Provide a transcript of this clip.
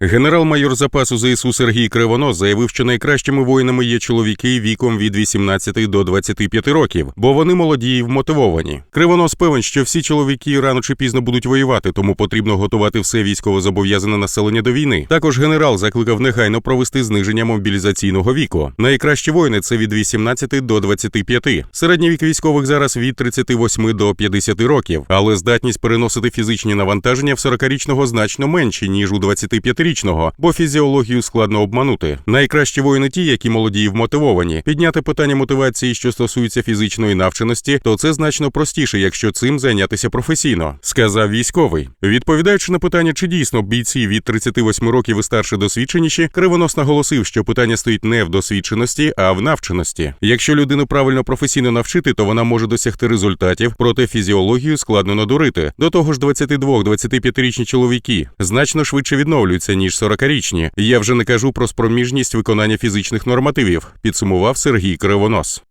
Генерал-майор запасу ЗСУ Сергій Кривонос заявив, що найкращими воїнами є чоловіки віком від 18 до 25 років, бо вони молоді і вмотивовані. Кривонос певен, що всі чоловіки рано чи пізно будуть воювати, тому потрібно готувати все військовозобов'язане населення до війни. Також генерал закликав негайно провести зниження мобілізаційного віку. Найкращі воїни це від 18 до 25. Середній вік військових зараз від 38 до 50 років, але здатність переносити фізичні навантаження в 40-річного значно менші ніж у 25-річного, бо фізіологію складно обманути. Найкращі воїни ті, які молоді і вмотивовані. Підняти питання мотивації, що стосується фізичної навченості, то це значно простіше, якщо цим зайнятися професійно, сказав військовий. Відповідаючи на питання, чи дійсно бійці від 38 років і старше досвідченіші, кривонос наголосив, що питання стоїть не в досвідченості, а в навченості. Якщо людину правильно професійно навчити, то вона може досягти результатів, проте фізіологію складно надурити. До того ж, 22-25-річні чоловіки значно швидше відновлюються ніж 40-річні. Я вже не кажу про спроміжність виконання фізичних нормативів, підсумував Сергій Кривонос.